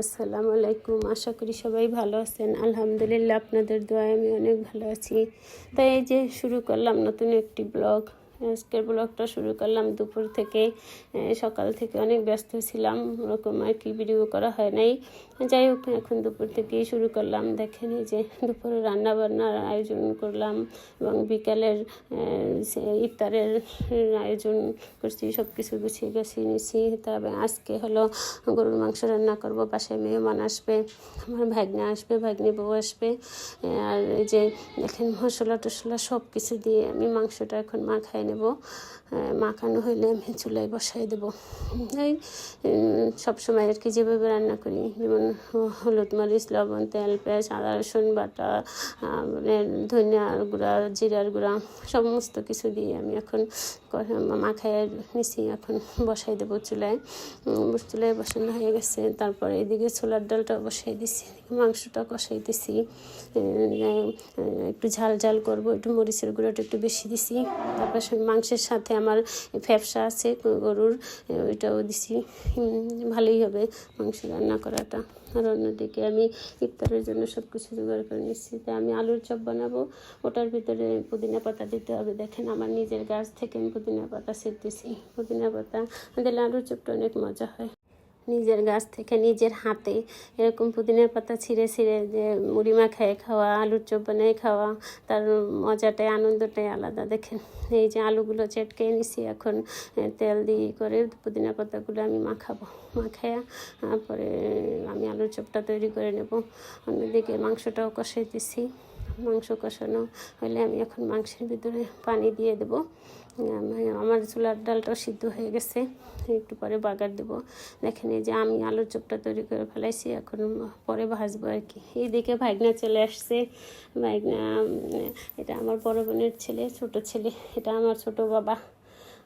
আসসালামু আলাইকুম। আশা করি সবাই ভালো আছেন। আলহামদুলিল্লাহ আপনাদের দোয়া আমি অনেক ভালো আছি। তাই এই যে শুরু করলাম নতুন একটি ব্লগ। আজকের ব্লগটা শুরু করলাম। দুপুর থেকে সকাল থেকে অনেক ব্যস্ত ছিলাম, ওরকম আর কি ভিডিও করা হয় নাই। যাই হোক, এখন দুপুর থেকেই শুরু করলাম। দেখেন এই যে দুপুরে রান্না বান্নার আয়োজন করলাম এবং বিকালের ইফতারের আয়োজন করছি সব কিছু গুছিয়ে গুছিয়ে নিছি। তবে আজকে হলো গরুর মাংস রান্না করব, বাসায় মেহমান আসবে, আমার ভাগ্নে আসবে, ভাগ্নি বউ আসবে। আর এই যে দেখেন মশলা টশলা সব কিছু দিয়ে আমি মাংসটা এখন মাখায় নেব। এ, মাখানো হইলে আমি চুলায় বসাই দেবো। এই সবসময় আর কি যেভাবে রান্না করি যেমন হলুদ মরিচ লবণ তেল পেঁয়াজ আদা রসুন বাটা ধনিয়ার গুঁড়া জিরার গুঁড়া সমস্ত কিছু দিয়ে আমি এখন মাখায় নিছি এখন বসাই দেবো চুলায়। চুলায় বসানো হয়ে গেছে। তারপরে এদিকে ছোলার ডালটা বসাই দিছি মাংসটা কষাই দিছি। একটু ঝাল ঝাল করব একটু মরিচের গুঁড়োটা একটু বেশি দিছি। তারপর মাংসের সাথে আমার ফ্যাপসা আছে, গরুর, ওইটাও দিছি। ভালোই হবে মাংস রান্না করাটা। আর অন্যদিকে আমি ইফতারের জন্য সব কিছু জোগাড় করে নিচ্ছি। তাই আমি আলুর চপ বানাবো, ওটার ভিতরে পুদিনা পাতা দিতে হবে। দেখেন আমার নিজের গাছ থেকে আমি পুদিনা পাতা সেরতেছি পুদিনা পাতা দিলে আলুর চপটা অনেক মজা হয়। নিজের গাছ থেকে নিজের হাতে এরকম পুদিনার পাতা ছিঁড়ে ছিঁড়ে যে মুড়ি মাখায় খাওয়া, আলুর চপ বানিয়ে খাওয়া, তার মজাটাই, আনন্দটাই আলাদা। দেখেন, এই যে আলুগুলো চেটকে নিছি, এখন তেল দিয়ে করে পুদিনা পাতাগুলো আমি মাখাবো। মাখায়া, তারপরে আমি আলুর চপটা তৈরি করে নেব। অন্যদিকে মাংসটাও কষাই দিছি মাংস কষানো হলে আমি এখন মাংসের ভিতরে পানি দিয়ে দেবো। আমি- আমার চুলার ডালটা সিদ্ধ হয়ে গেছে একটু পরে বাগার দেবো। দেখেন এই যে আমি আলুর চপটা তৈরি করে ফেলাইছি এখন পরে ভাজবো আর কি। এইদিকে ভাগনা চলে আসছে। উম, এটা আমার বড় বোনের ছেলে ছোট ছেলে এটা আমার ছোট বাবা।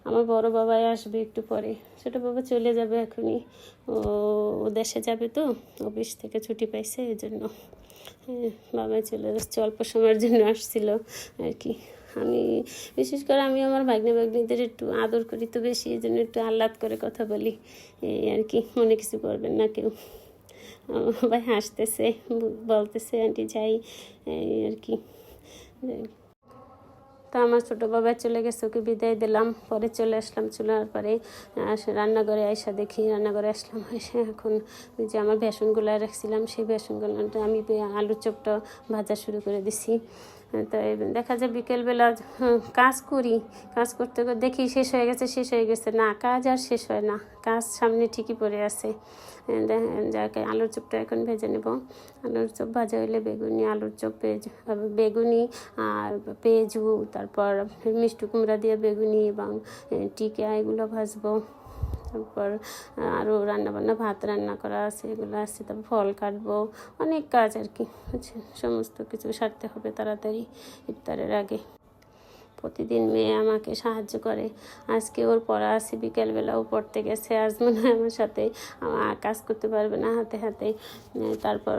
আমার বড় বাবাই আসবে একটু পরে। ছোট বাবা চলে যাবে এখনই। ও দেশে যাবে তো অফিস থেকে ছুটি পাইছে এই জন্য বাবাই চলে যাচ্ছে অল্প সময়ের জন্য আসছিল আর কি। আমি বিশেষ করে আমি আমার ভাগ্নে ভাগ্নিদের একটু আদর করি, তো বেশি এই জন্য একটু আহ্লাদ করে কথা বলি। এই আর কি, মনে কিছু করবেন না কেউ। ভাই হাসতেছে, বলতেছে, আন্টি যাই। এই আর কি। তো আমার ছোট বাবা চলে গেছে, ওকে বিদায় দিলাম। পরে চলে আসলাম চলার পরে। রান্নাঘরে আয়সা দেখি রান্নাঘরে আসলাম এসে এখন যে আমার বেসনগুলো রাখছিলাম, সেই বেসনগুলোটা আমি আলু আলুর চপটা ভাজা শুরু করে দিছি। তো দেখা যায় বিকেলবেলা কাজ করি। কাজ করতে করতে দেখি শেষ হয়ে গেছে, শেষ হয়ে গেছে। না, কাজ আর শেষ হয় না। কাজ সামনে ঠিকই পড়ে আছে। যাকে আলুর চপটা এখন ভেজে নেব। আলুর চপ ভাজা হলে বেগুনি, আলুর চপ বেগুনি আর পেঁয়াজু, তারপর মিষ্টি কুমড়া দিয়ে বেগুনি এবং টিকা এগুলো ভাজবো। তারপর আরও রান্নাবান্না, ভাত রান্না করা আছে, এগুলো আছে, তারপর ফল কাটবো, অনেক কাজ আর কি সমস্ত কিছু সারতে হবে তাড়াতাড়ি, ইফতারের আগে। প্রতিদিন মেয়ে আমাকে সাহায্য করে। আজকে ওর পড়া আছে বিকেলবেলাও পড়তে গেছে, আজ মনে হয় আমার সাথে আমার কাজ করতে পারবে না হাতে হাতে। তারপর,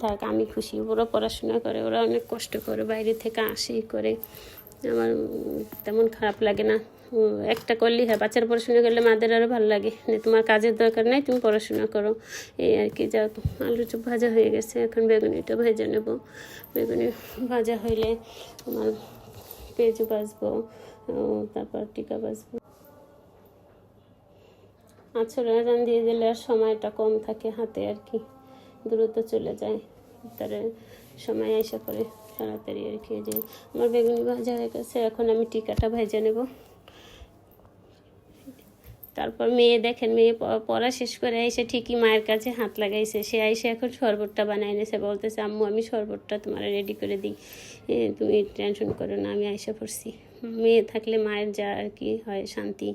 যাক, আমি খুশি, ওরা পড়াশোনা করে, ওরা অনেক কষ্ট করে, বাইরে থেকে আসেই করে। আমার তেমন খারাপ লাগে না। একটা করলেই হয় বাচ্চারা পড়াশোনা করলে মাদের আরও ভালো লাগে। যে তোমার কাজের দরকার নেই তুমি পড়াশোনা করো। এই আর কি যাক আলু চুপ ভাজা হয়ে গেছে এখন বেগুনিটা ভেজে নেব। বেগুনি ভাজা হইলে তোমার ভাজবো উম, তারপর টিকা ভাজবো। আছর রান দিয়ে দিলে আর সময়টা কম থাকে হাতে আর কি দ্রুত চলে যায়। তারে সময় এসে পরে তাড়াতাড়ি আর কি যে আমার বেগুনি ভাজা হয়ে গেছে এখন আমি টিকাটা ভেজে নেব। তারপর মেয়ে দেখেন মেয়ে পড়া শেষ করে এসে ঠিকই মায়ের কাছে হাত লাগাইছে। সে এসে এখন শরবতটা বানাই এনেছে বলতেছে আম্মু আমি শরবতটা তোমার রেডি করে দিই। তুমি টেনশন করো না আমি আইসা পড়ছি। মেয়ে থাকলে মায়ের যা আর কি হয় শান্তি।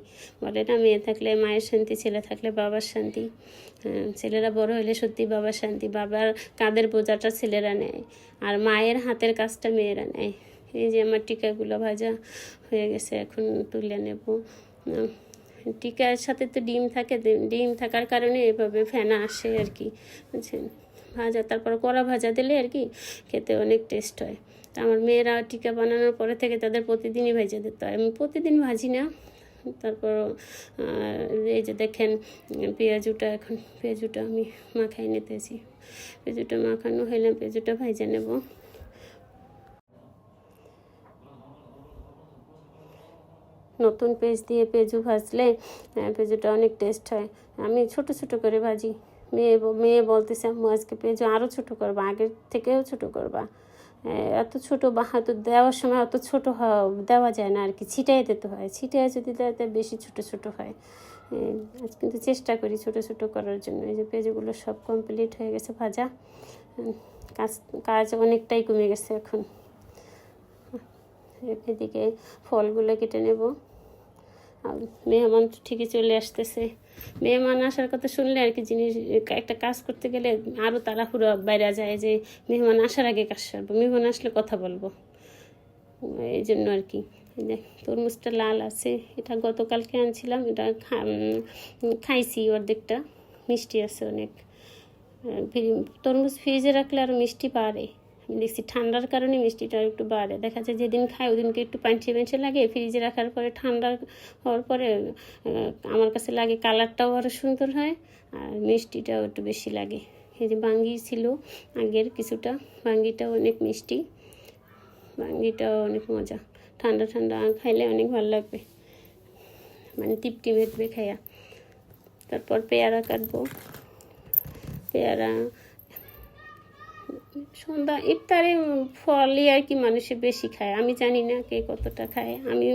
বলে না মেয়ে থাকলে মায়ের শান্তি ছেলে থাকলে বাবার শান্তি। হ্যাঁ, ছেলেরা বড় হলে সত্যি বাবার শান্তি বাবার কাঁধের বোঝাটা ছেলেরা নেয় আর মায়ের হাতের কাজটা মেয়েরা নেয়। এই যে আমার টিকাগুলো ভাজা হয়ে গেছে এখন তুলে নেব। টিকার সাথে তো ডিম থাকে ডিম থাকার কারণে এভাবে ফেনা আসে আর কি, বুঝছেন? ভাজা, তারপর কড়া ভাজা দিলে আর কি খেতে অনেক টেস্ট হয়। তা আমার মেয়েরা টিকা বানানোর পরে থেকে তাদের প্রতিদিনই ভেজে দিতে হয়। আমি প্রতিদিন ভাজি না। তারপর এই যে দেখেন পেঁয়াজুটা এখন পেঁয়াজুটা আমি মাখাই নিতেছি। পেঁয়াজুটা মাখানো হইলে পেঁয়াজুটা ভাইজে নেব। নতুন পেঁয়াজ দিয়ে পেঁয়াজু ভাজলে আহ, পেঁয়াজুটা অনেক টেস্ট হয়। আমি ছোট ছোট করে ভাজি। মেয়ে মেয়ে বলতেছে আম্মু আজকে পেঁয়াজু আরও ছোট করবা আগের থেকেও ছোট করবা। এত ছোট বা হয়তো দেওয়ার সময় অত ছোট দেওয়া যায় না আর কি ছিটাই দিতে হয়। ছিটাই যদি দেয় তাহলে বেশি ছোট ছোট হয়। আজ কিন্তু চেষ্টা করি ছোট ছোট করার জন্য। এই যে পেঁয়াজগুলো সব কমপ্লিট হয়ে গেছে ভাজা। কাজ কাজ অনেকটাই কমে গেছে এখন। এদিকে ফলগুলো কেটে নেব। মেহমান তো ঠিকই চলে আসতেছে। মেহমান আসার কথা শুনলে আর কি জিনিস, একটা কাজ করতে গেলে আরও তাড়াহুড়ো বাইরে যায় যে মেহমান আসার আগে কাজ সারবো, মেহমান আসলে কথা বলব। এই জন্য আর কি। তরমুজটা লাল আছে, এটা গতকালকে আনছিলাম, এটা খাইছি অর্ধেকটা, মিষ্টি আছে অনেক। তরমুজ ফ্রিজে রাখলে আরও মিষ্টি আমি দেখছি ঠান্ডার কারণে মিষ্টিটা একটু বাড়ে। দেখা যায় যেদিন খাই ওদিনকে একটু পাঞ্চে পাঞ্চে লাগে ফ্রিজে রাখার পরে ঠান্ডা হওয়ার পরে আমার কাছে লাগে কালারটাও আরও সুন্দর হয় আর মিষ্টিটাও একটু বেশি লাগে। এই যে বাঙ্গি ছিল আগের কিছুটা, বাঙ্গিটাও অনেক মিষ্টি, বাঙ্গিটাও অনেক মজা। ঠান্ডা ঠান্ডা খাইলে অনেক ভালো লাগবে। মানে টিপটি মেটবে খাইয়া। তারপর পেয়ারা কাটবো। পেয়ারা সন্ধ্যা ইফতারে ফলই আর কি মানুষে বেশি খায়। আমি জানি না কে কতটা খায়। আমি,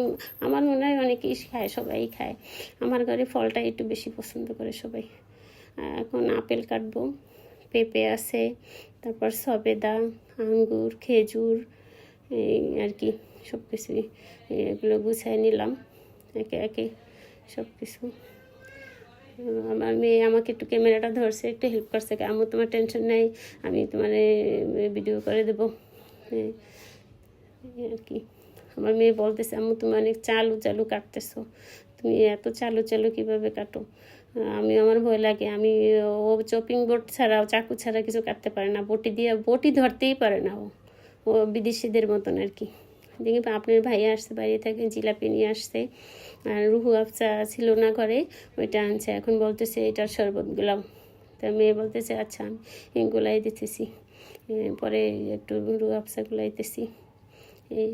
আমার মনে হয় অনেকেই খায়, সবাই খায়। আমার ঘরে ফলটা একটু বেশি পছন্দ করে সবাই। এখন আপেল কাটবো, পেঁপে আছে, তারপর সবেদা, আঙ্গুর, খেজুর, এই আর কি সব কিছুই এগুলো গুছাই নিলাম, একে একে সব কিছু আমার মেয়ে আমাকে একটু ক্যামেরাটা ধরছে, একটু হেল্প করছে। আমার তোমার টেনশন নেই, আমি তোমার ভিডিও করে দেবো। এই আর কি। আমার মেয়ে বলতেছে, আম্মু, তুমি অনেক চালু চালু কাটতেছো। তুমি এত চালু চালু কীভাবে কাটো? আমি, আমার ভয় লাগে। আমি, ও চপিং বোর্ড ছাড়া চাকু ছাড়া কিছু কাটতে পারে না। বটি দিয়ে, বটি ধরতেই পারে না ও। ও বিদেশিদের মতন আর কি। দেখি আপনার ভাই আসছে বাইরে থাকে জিলাপি নিয়ে আসছে। আর রুহু আফসা ছিল না ঘরে, ওইটা আনছে। এখন বলতেছে এটার শরবত গুলাম। তা মেয়ে বলতেছে আচ্ছা আমি গোলাই দিতেছি। পরে একটু রুহু আফসা গোলাইতেছি। এই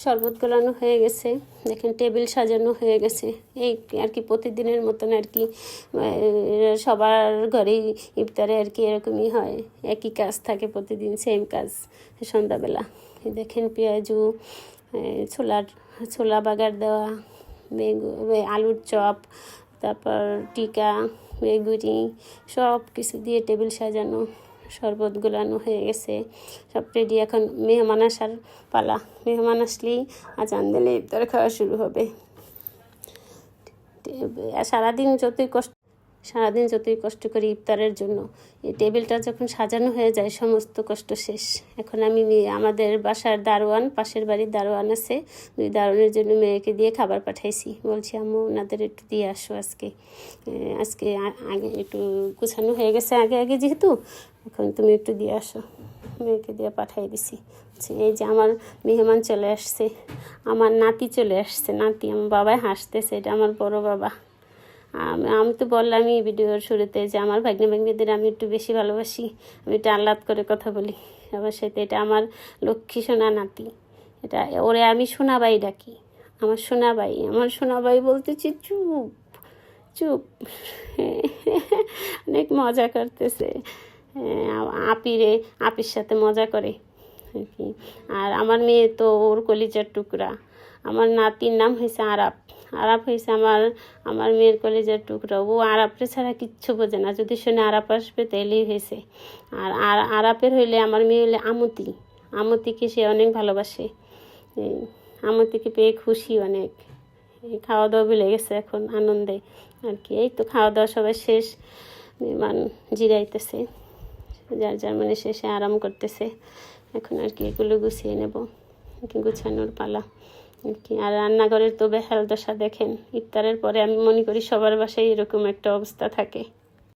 শরবত গলানো হয়ে গেছে। দেখেন টেবিল সাজানো হয়ে গেছে। এই আর কি প্রতিদিনের মতন আর কি সবার ঘরেই ইফতারে আর কি এরকমই হয়। একই কাজ থাকে প্রতিদিন সেম কাজ সন্ধ্যাবেলা। দেখেন পেঁয়াজু ছোলার, ছোলা বাগার দেওয়া, বেগু আলুর চপ, তারপর টিকা, বেগুনি সব কিছু দিয়ে টেবিল সাজানো। শরবত গুলানো হয়ে গেছে। সব রেডি এখন মেহমান আসার পালা। মেহমান আসলেই আজান দিলে ইফতার খাওয়া শুরু হবে। সারাদিন যতই কষ্ট সারাদিন যতই কষ্ট করি ইফতারের জন্য। এই টেবিলটা যখন সাজানো হয়ে যায়, সমস্ত কষ্ট শেষ। এখন আমি আমাদের বাসার দারোয়ান, পাশের বাড়ির দারোয়ান আছে। দুই দারোয়ানের জন্য মেয়েকে দিয়ে খাবার পাঠাইছি। বলছি, আম্মু, ওনাদের একটু দিয়ে আসো আজকে। আজকে আগে একটু গুছানো হয়ে গেছে আগে আগে যেহেতু, এখন তুমি একটু দিয়ে আসো। মেয়েকে দিয়ে পাঠিয়ে দিছি। এই যে আমার মেহমান চলে আসছে, আমার নাতি চলে আসছে। নাতি, আমার বাবাই হাসতেছে, এটা আমার বড় বাবা। আমি তো বললামই ভিডিওর শুরুতে যে আমার ভাগ্নে ভাগ্নিদের আমি একটু বেশি ভালোবাসি। আমি একটু আহ্লাদ করে কথা বলি। আবার সাথে এটা আমার লক্ষ্মী সোনা নাতি। এটা ওরে আমি সোনাবাই ডাকি। আমার সোনাবাই আমার সোনাবাই বলতেছি চুপ চুপ। অনেক মজা করতেছে। হ্যাঁ, আপিরে আপির সাথে মজা করে। আর কি আর আমার মেয়ে তো ওর কলিজার টুকরা। আমার নাতির নাম হয়েছে আরাপ আরাপ হয়েছে আমার আমার মেয়ের কলেজের টুকরা। ও আরাপরে ছাড়া কিচ্ছু বোঝে না। যদি শুনে আরাপ আসবে তাইলেই হয়েছে আর আর আরাপের হইলে আমার মেয়ে হইলে আমতি। আমতিকে সে অনেক ভালোবাসে। আমতিকে পেয়ে খুশি অনেক। খাওয়া দাওয়া ভুলে গেছে এখন আনন্দে আর কি এই তো খাওয়া দাওয়া সবাই শেষ। মেহমান জিরাইতেছে। যার যার মানে শেষে আরাম করতেছে। এখন আর কি এগুলো গুছিয়ে নেব। গুছানোর পালা। আর কি, আর রান্নাঘরের তো বেহাল দশা দেখেন, ইফতারের পরে আমি মনে করি সবার বাসায় এরকম একটা অবস্থা থাকে।